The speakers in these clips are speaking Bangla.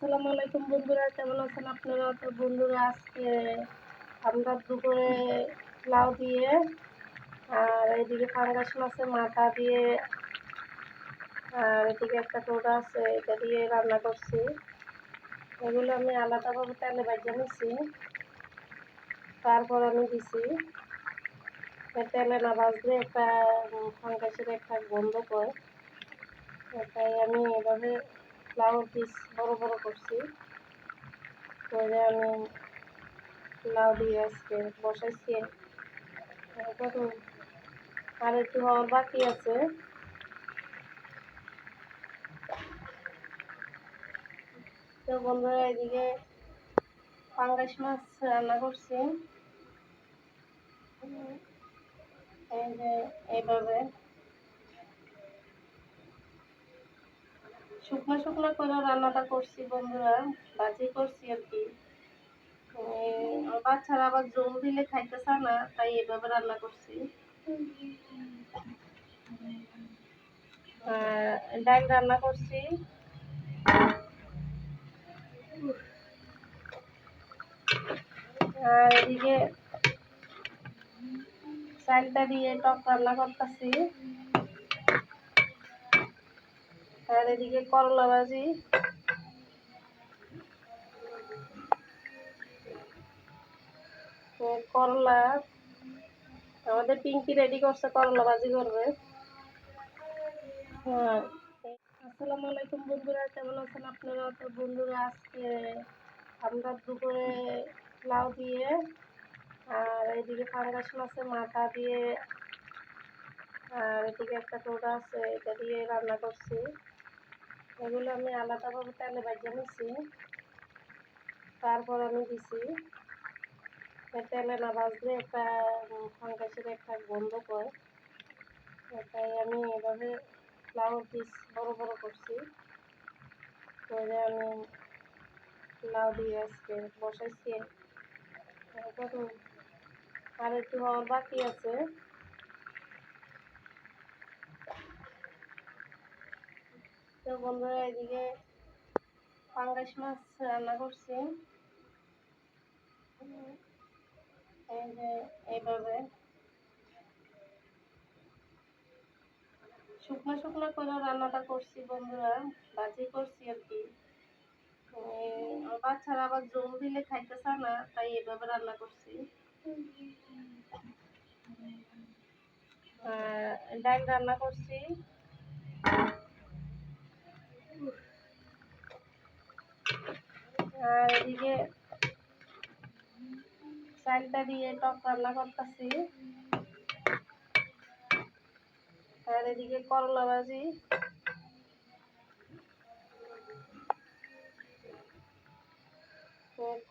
আসসালামু আলাইকুম বন্ধুরা, কেমন আছেন আপনারা? তো বন্ধুরা, আজকে আমরা দুপুরে লাউ দিয়ে আর এইদিকে ফাঙ্গাস মাছের মাথা দিয়ে। আর এদিকে একটা টোটা আছে, এটা দিয়ে রান্না করছি। এগুলো আমি আলাদাভাবে তেলে বাজিয়ে নিছি, তারপর আমি দিছি। তেলে না ভাজলে একটা ফাঙ্গাসের একটা গন্ধ করে তাই আমি এভাবে লাউ পিস বড় বড় করছি। করে আমি লাউ দিয়ে আজকে বসাইছি। আর একটু হওয়ার বাকি আছে। তো বন্ধুরা, এদিকে পাঙ্গাস মাছ রান্না করছি। এই যে এইভাবে শুকনো শুকনো করে রান্নাটা করছি বন্ধুরা ভাজি করছি আর কি। বাচ্চারা আবার জল দিলে খাইতে চায় না, তাই এভাবে রান্না করছি। ডাল রান্না করছি। আর এদিকে চালটা দিয়ে টক রান্না করতেছি। আর এদিকে করলা ভাজি। করলা, আমাদের পিঙ্কি রেডি করছে, করলা ভাজি করবে। হ্যাঁ। আসসালামু আলাইকুম বন্ধুরা, কেমন আছেন আপনারা? তো বন্ধুরা, আজকে আমরা দুপুরে লাউ দিয়ে আর এদিকে ফাঙ্গাস মাছের মাথা দিয়ে। আর এদিকে একটা টোটা আছে, এটা দিয়ে রান্না করছি। এগুলো আমি আলাদাভাবে তেলে বাজিয়ে নিছি। তারপর আমি দিছি তেলে না ভাজলে একটা ফাঙ্গাসের একটা গন্ধ পায় তাই আমি এভাবে লাউ পিস বড় বড় করছি। করে আমি লাউ দিয়ে আজকে বসাইছি। আর একটু হওয়ার বাকি আছে। তো বন্ধুরা এদিকে পাঙ্গাস মাছ রান্না করছি। এই যে এইভাবে। শুকনো শুকনো করে রান্নাটা করছি বন্ধুরা ভাজি করছি আর কি। বাচ্চারা আবার জল দিলে খাইতে চায় না, তাই এভাবে রান্না করছি। ডাল রান্না করছি। এদিকে চালটা দিয়ে টক রান্না করতেছি। আর এদিকে করলা ভাজি।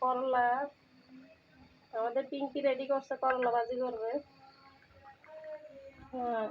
করলা, আমাদের পিঙ্কি রেডি করছে, করলা ভাজি করবে। হ্যাঁ।